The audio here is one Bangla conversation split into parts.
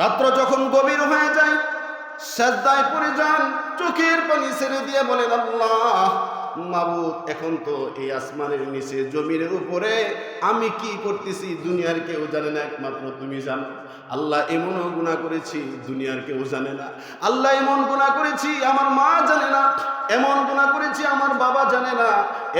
রাত্র যখন গভীর হয়ে যায়, সাজদায় পড়ে যান, চোখের পানি ছেড়ে দিয়ে বলেন, আল্লাহ, মাবুদ, এখন তো এই আসমানের নিচে, জমির উপরে আমি কি করতেছি, দুনিয়ার কেউ জানে না, একমাত্র তুমি জানো। আল্লাহ এমনও গুণা করেছি, দুনিয়ার কেউ জানে না। আল্লাহ এমন গুণা করেছি, আমার মা জানে না। এমন গুণা করেছি আমার বাবা জানে না।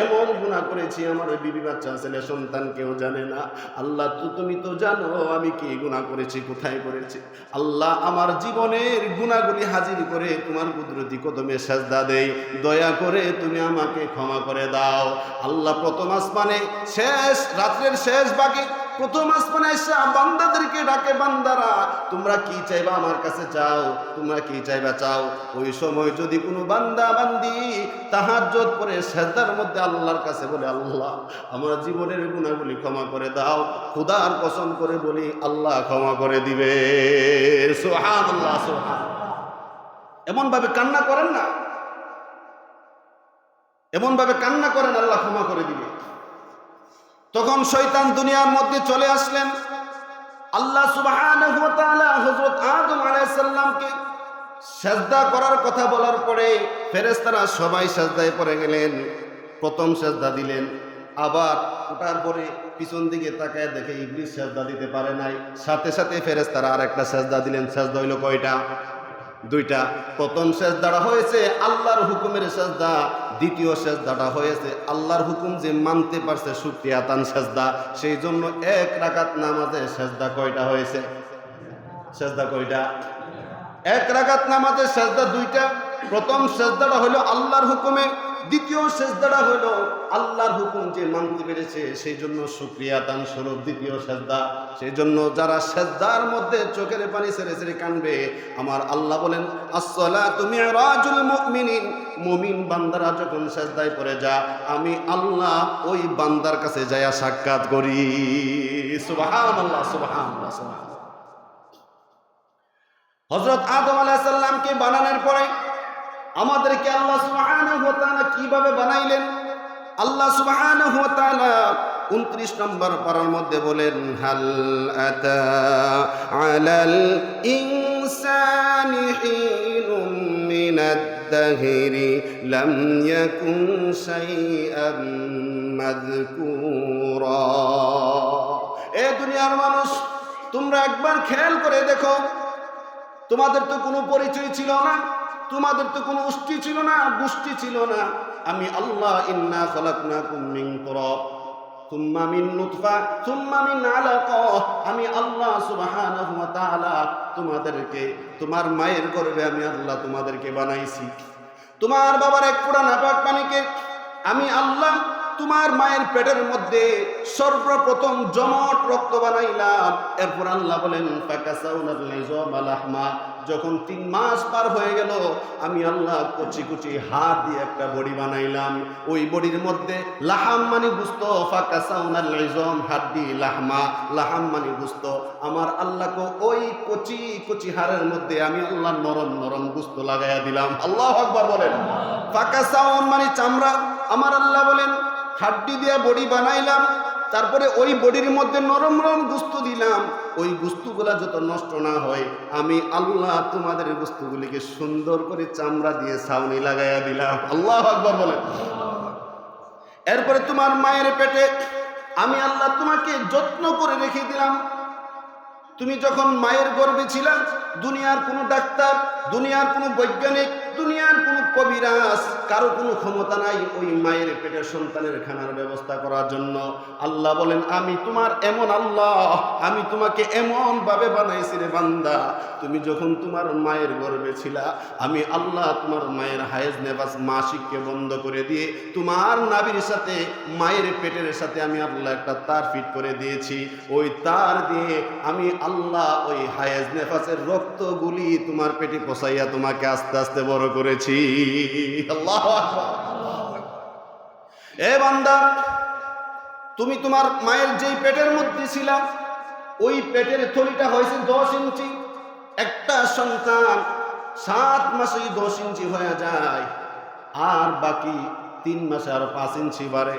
এমন গুণা করেছি আমার বিবি বাচ্চা, ছেলে, সন্তান কেউ জানে না। আল্লাহ, তো তুমি তো জানো আমি কি গুণা করেছি, কোথায় করেছি। আল্লাহ আমার জীবনের গুণাগুলি হাজির করে তোমার কুদরতি কদমে সাজদা দেই দয়া করে তুমি আমাকে ক্ষমা করে দাও। আল্লাহ প্রথম আসমানে শেষ, রাত্রের শেষ বাকি প্রথম আসমানে এসে বান্দাদেরকে ডাকে বান্দারা, তোমরা কি চাইবা আমার কাছে চাও তোমরা কি চাইবা চাও? ওই সময় যদি কোনো বান্দা বান্দি তাহাজ্জত করে সেজদার মধ্যে আল্লাহর কাছে বলে, আল্লাহ, আমার জীবনের গুণাগুলি ক্ষমা করে দাও। খুদার কসম করে বলি, আল্লাহ ক্ষমা করে দিবে। সোহান আল্লাহ সোহান এমন ভাবে কান্না করেন না। এমন ভাবে কান্না করেন, আল্লাহ ক্ষমা করে দিবে। তখন শৈতান দুনিয়ার মধ্যে চলে আসলেন। আল্লাহ সুবাহ হজরত আদম আলাইসাল্লামকে সেজদা করার কথা বলার পরে ফেরেশতারা সবাই সেজদায় পড়ে গেলেন, প্রথম সেজদা দিলেন। আবার ওটার পরে পিছন দিকে তাকায় দেখে ইবলিশ সেজদা দিতে পারে নাই। সাথে সাথে ফেরেস্তারা আর একটা সেজদা দিলেন। সেজদা হইল কয়টা? দুইটা। প্রথম সেজদাটা হয়েছে আল্লাহর হুকুমের সেজদা, দ্বিতীয় শেষ সেজদাটা হয়েছে আল্লাহর হুকুম যে মানতে পারছে সুক্রিয়া তান সেজদা সেই জন্য এক রাকাত নামাজে সেজদা কয়টা হয়েছে? সেজদা কয়টা? এক রাকাত নামাজে সেজদা দুইটা। প্রথম সেজদাটা হলো আল্লাহর হুকুমে দ্বিতীয় সেজদাটা হলো আল্লাহর হুকুম যে মানতে পেরেছে, সেই জন্য শুক্রিয়া তান স্বরূপ দ্বিতীয় সেজদা। সেই জন্য যারা সেজদার মধ্যে চোখের পানি ছেড়ে ছেড়ে কানবে, আমার আল্লাহ বলেন আসসালা তুমি রাজুল মুমিনিন। মুমিন বান্দারা যখন সেজদায় পড়ে যা আমি আল্লাহ ওই বান্দার কাছে যায়া সাক্ষাৎ করি। সুবহানাল্লাহ সুবহানাল্লাহ সুবহানাল্লাহ। হজরত আদম আলাইসাল্লামকে বানানোর পরে আমাদেরকে আল্লাহ তাআলা কীভাবে বানাইলেন? আল্লাহ তাআলা 29 নম্বর পারার মধ্যে বলেন, হাল আতা আলাল ইনসানি হিনুম মিনাদ দাহরি লাম ইয়াকুন এ দুনিয়ার মানুষ, তোমরা একবার খেয়াল করে দেখো, তোমাদের তো কোনো পরিচয় ছিল না। তোমাদের তো কোনো উষ্টি ছিল না, গোষ্ঠী ছিল না। আমি আল্লাহ ইন্না খলাকনাকুম মিন তুরাব থুম্মা মিন নুতফা থুম্মা মিন আলাকা। আমি আল্লাহ সুবহানাহু ওয়া তাআলা তোমাদেরকে, তোমার মায়ের গর্ভে আমি আল্লাহ তোমাদেরকে বানাইছি। তোমার বাবার এক ফোঁটা নাপাক পানিকে আমি আল্লাহ তোমার মায়ের পেটের মধ্যে সর্বপ্রথম জমট রক্ত বানাইলাম। এরপর আল্লাহ বলেন ফাকাসাউনাল্লাহমা যখন তিন মাস পার হয়ে গেল, আমি আল্লাহ কুচি কুচি হাত দিয়ে একটা বড়ি বানাইলাম। ওই বড়ির মধ্যে লাহাম মানে গুস্ত ফাকাসাউনাল্লাহম হাড্ডি লাহমা, লাহাম মানে গুস্ত। আমার আল্লাহকে ওই কচি কচি হাড়ের মধ্যে আমি আল্লাহ নরম নরম গুস্ত লাগাইয়া দিলাম। আল্লাহ আকবার বলেন। ফাকাসাউন মানে চামড়া। আমার আল্লাহ বলেন, হাড্ডি দিয়া বড়ি বানাইলাম। তারপরে ওই বডির মধ্যে নরম নরম গুস্তু দিলাম। ওই গুস্তুগুলা যত নষ্ট না হয়, আমি আল্লাহ তোমাদের গুস্তুগুলিকে সুন্দর করে চামড়া দিয়ে ছাউনি লাগাইয়া দিলাম। আল্লাহ আকবর বলেন। এরপরে তোমার মায়ের পেটে আমি আল্লাহ তোমাকে যত্ন করে রেখে দিলাম। তুমি যখন মায়ের গর্বে ছিলাম দুনিয়ার কোনো ডাক্তার, দুনিয়ার কোনো বৈজ্ঞানিক দুনিয়ার কোনো কবিরাজ, কারও কোনো ক্ষমতা নাই ওই মায়ের পেটের সন্তানের খানার ব্যবস্থা করার জন্য। আল্লাহ বলেন, আমি তোমার এমন আল্লাহ, আমি তোমাকে এমন ভাবে বানাইছি রে বান্দা। তুমি যখন তোমার মায়ের গর্ভে ছিলা, আমি আল্লাহ তোমার মায়ের হায়েজ নেবাস মাসিককে বন্ধ করে দিয়ে, তোমার নাবির সাথে, মায়ের পেটের সাথে আমি আল্লাহ একটা তার ফিট করে দিয়েছি। ওই তার দিয়ে আমি আল্লাহ ওই হায়েজ নেফাসের রক্তগুলি তোমার পেটে পচাইয়া তোমাকে আস্তে আস্তে বড় করেছি। আল্লাহ এ বান্দা, তুমি তোমার মায়ের যেই পেটের মধ্যে ছিলা, ওই পেটের থলিটা হয়েছে দশ ইঞ্চি। একটা সন্তান সাত মাসেই দশ ইঞ্চি হয়ে যায়, আর বাকি তিন মাসে আর পাঁচ ইঞ্চি বাড়ে।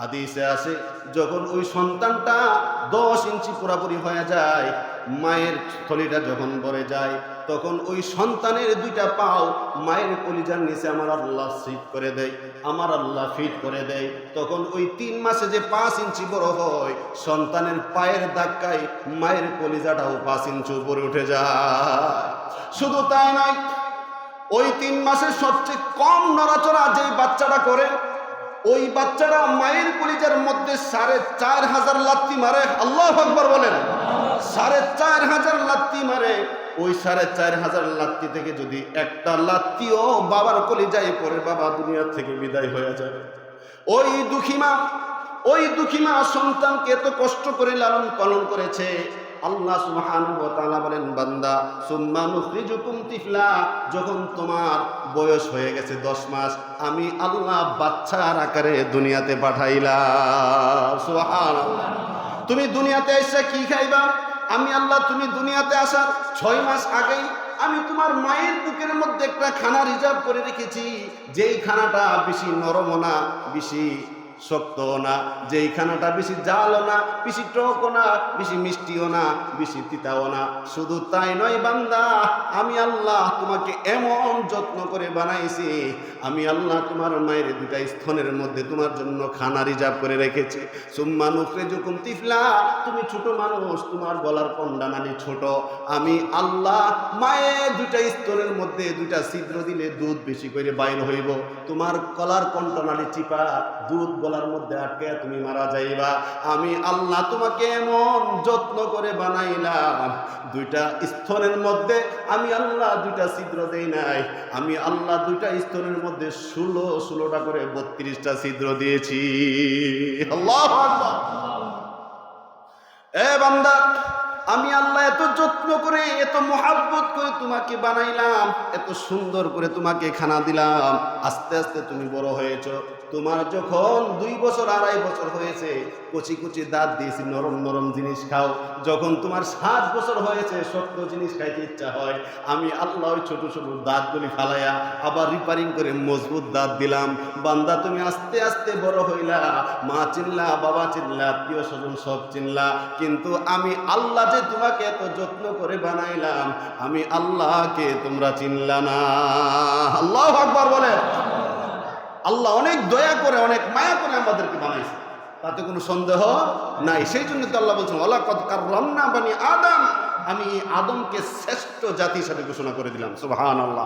হাদিসে আছে, যখন ওই সন্তানটা দশ ইঞ্চি পুরাপুরি হয়ে যায়, মায়ের থলিটা যখন ভরে যায়, তখন ওই সন্তানের দুইটা পাও মায়ের কলিজার নিচে আমার আল্লাহ সিট করে দেয়, আমার আল্লাহ ফিট করে দেয়। তখন ওই তিন মাসে যে পাঁচ ইঞ্চি বড় হয়, সন্তানের পায়ের ধাক্কায় মায়ের কলিজাটাও পাঁচ ইঞ্চি উপরে উঠে যায়। শুধু তাই নয়, ওই তিন মাসের সবচেয়ে কম নড়াচড়া যেই বাচ্চাটা করে ওই বাচ্চারা মায়ের কলিজার মধ্যে সাড়ে চার হাজার লাত্তি মারে। আল্লাহ আকবর বলেন। সাড়ে চার হাজার লাত্তি মারে। ওই সাড়ে চার হাজার লাত্তি থেকে যদি একটা লাত্তিও বাবার কলিজায় পরে বাবা দুনিয়া থেকে বিদায় হয়ে যাবে ওই দুঃখী মা, ওই দুঃখী মা সন্তানকে এত কষ্ট করে লালন পালন করেছে। আল্লাহ সুবহানাহু ওয়া তাআলা বলেন, বান্দা, সুম্মা নুখরিজুকুম তিফলা, যখন তোমার বয়স হয়ে গেছে 10 মাস, আমি আল্লাহ বাচ্চার আকারে দুনিয়াতে পাঠাইলাম। সুবহানাল্লাহ। তুমি দুনিয়াতে এসে কি খাইবা? আমি আল্লাহ, তুমি দুনিয়াতে আসার ছয় মাস আগেই আমি তোমার মায়ের বুকের মধ্যে একটা খানা রিজার্ভ করে রেখেছি। যেই খানাটা বেশি নরমও না, বেশি শক্তও না যেই খানাটা বেশি জালও না, বেশি টকও না, বেশি মিষ্টিও না, বেশি তিতাও না। শুধু তাই নয় বান্দা, আমি আল্লাহ তোমাকে এমন যত্ন করে বানাইছি, আমি আল্লাহ তোমার মায়ের দুটা স্তনের মধ্যে তোমার জন্য খানা রিজার্ভ করে রেখেছি। সুম্মা যখন তিফলা, তুমি ছোট মানুষ, তোমার গলার কন্ডানানি ছোট। আমি আল্লাহ মায়ের দুটা স্তনের মধ্যে দুইটা ছিদ্র দিলে দুধ বেশি করে বাইর হইব। তোমার কলার কণ্ঠনালী চিপা, দুধ গলার মধ্যে আটকে তুমি মারা যাইবা। আমি আল্লাহ তোমাকে এমন যত্ন করে বানাইলাম। দুইটা স্তনের মধ্যে আমি আল্লাহ দুইটা ছিদ্র দেই নাই। আমি আল্লাহ দুইটা স্তনের মধ্যে ষোলো, ষোলোটা করে বত্রিশটা ছিদ্র দিয়েছি। আল্লাহ এ বান্দা আমি আল্লাহ এত যত্ন করে, এত মোহাব্বত করে তোমাকে বানাইলাম, এত সুন্দর করে তোমাকে খানা দিলাম। আস্তে আস্তে তুমি বড় হয়েছ। তোমার যখন দুই বছর, আড়াই বছর হয়েছে, কচি কচি দাঁত দিয়েছি, নরম নরম জিনিস খাও। যখন তোমার সাত বছর হয়েছে, শক্ত জিনিস খাইতে ইচ্ছা হয়, আমি আল্লাহ ওই ছোট ছোট দাঁতগুলি ফালাইয়া আবার রিপারিং করে মজবুত দাঁত দিলাম। বান্দা, তুমি আস্তে আস্তে বড় হইলা, মা চিনলা, বাবা চিনলা আত্মীয় স্বজন সব চিনলা। কিন্তু আমি আল্লাহ যে তোমাকে এত যত্ন করে বানাইলাম, আমি আল্লাহকে তোমরা চিনলা না। আল্লাহ আকবর বলে আল্লাহ অনেক দয়া করে, অনেক মায়া করে আমাদেরকে বানাইছে। তাতে কোনো সন্দেহ নাই। সেই জন্য তো আল্লাহ বলছেন অলা কত কারণ না বানি আদম। আমি আদমকে শ্রেষ্ঠ জাতি হিসাবে ঘোষণা করে দিলাম। সুহান আল্লাহ